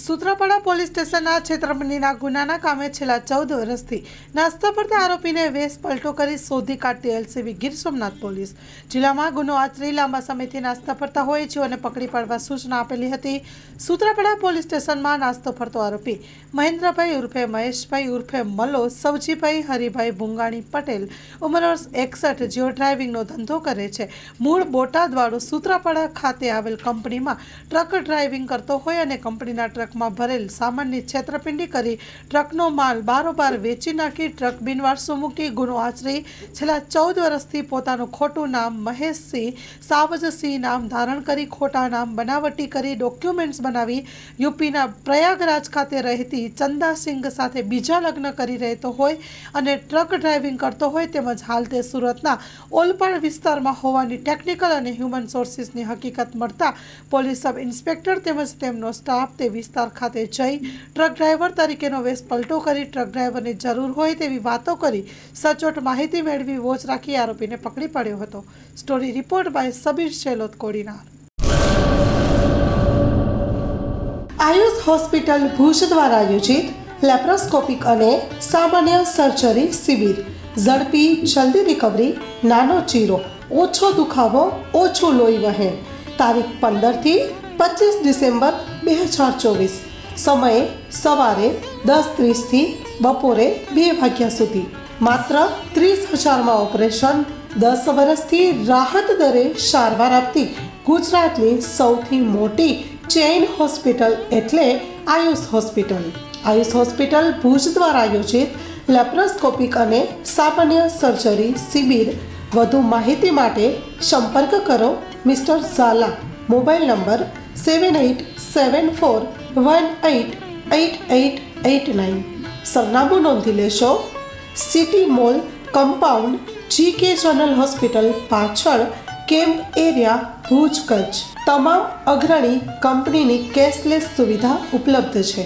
Sutrapada police સ્ટેશનના છેતરપિંડીના ગુનાના કામે છેલ્લા ચૌદ વર્ષથી નાસ્તા પડતા આરોપીને વેશ પલટો કરી શોધી કાઢતી એલસીબી ગીર સોમનાથ પોલીસ. જિલ્લામાં ગુનો આચરી લાંબા સમયથી નાસ્તા ફરતા હોય છે અને પકડી પાડવા સૂચના આપેલી હતી. સૂત્રાપાડા પોલીસ સ્ટેશનમાં નાસ્તો ફરતો આરોપી મહેન્દ્રભાઈ ઉર્ફે મહેશભાઈ ઉર્ફે મલ્લો, સવજીભાઈ, હરિભાઈ ભૂંગાણી પટેલ ઉંમર વર્ષ એકસઠ, જેઓ ડ્રાઇવિંગનો ધંધો કરે છે. મૂળ બોટાદવાળો સૂત્રાપાડા ખાતે આવેલ કંપનીમાં ટ્રક ડ્રાઇવિંગ કરતો હોય અને કંપનીના ટ્રકમાં ભરેલ સામાનની છેતરપિંડી કરી ટ્રકનો માલ બારોબાર વેચી નાખી ટ્રક બિનવારસો મૂકી ગુનો આચરી છેલ્લા ચૌદ વર્ષથી પોતાનું ખોટું નામ મહેશસિંહ સાવજસિંહ નામ ધારણ કરી ખોટા નામ બનાવટી કરી ડોક્યુમેન્ટ્સ બનાવી યુપીના પ્રયાગરાજ ખાતે રહેતી ચંદાસિંહ સાથે બીજા લગ્ન કરી રહેતો હોય અને ટ્રક ડ્રાઇવિંગ કરતો હોય તેમજ હાલ તે સુરતના ઓલપાડ વિસ્તારમાં હોવાની ટેકનિકલ અને હ્યુમન સોર્સિસની હકીકત મળતા પોલીસ સબ ઇન્સ્પેક્ટર તેમજ તેમનો સ્ટાફ તે વિસ્તાર ખાતે જઈ ટ્રક ડ્રાઈવર તરીકેનો વેશ પલટો કરી ટ્રક ડ્રાઈવરની જરૂર હોય તેવી વાતો કરી સચોટ માહિતી મેળવી વોચ રાખી આરોપીને પકડી પાડ્યો હતો. Story report by Sabir Shelot Kodinar. Ayush hospital Bhuj દ્વારા આયોજિત લેપ્રોસ્કોપિક અને સામાન્ય સર્જરી શિબિર. ઝડપી, જલ્દી રિકવરી, નાનો ચીરો, ઓછો દુખાવો, ઓછું લોહી વહે તારીખ પંદરથી પચીસ ડિસેમ્બર બે હજાર ચોવીસ. સમયે સવારે દસ ત્રીસથી બપોરે બે વાગ્યા સુધી. માત્ર ત્રીસ હજારમાં ઓપરેશન, દસ વર્ષથી રાહત દરે સારવાર આપતી ગુજરાતની સૌથી મોટી ચેઇન હોસ્પિટલ એટલે આયુષ હોસ્પિટલ. આયુષ હોસ્પિટલ ભુજ દ્વારા આયોજિત લેપ્રોસ્કોપિક અને સામાન્ય સર્જરી શિબિર. વધુ માહિતી માટે સંપર્ક કરો mister Zala. Mobile number seven eight seven four one eight eight eight eight nine સરનામું નોંધી લેશો. City mall compound G K general hospital પાછળ કેમ્પ એરિયા, ભુજ કચ્છ. તમામ અગ્રણી કંપનીની કેશલેસ સુવિધા ઉપલબ્ધ છે.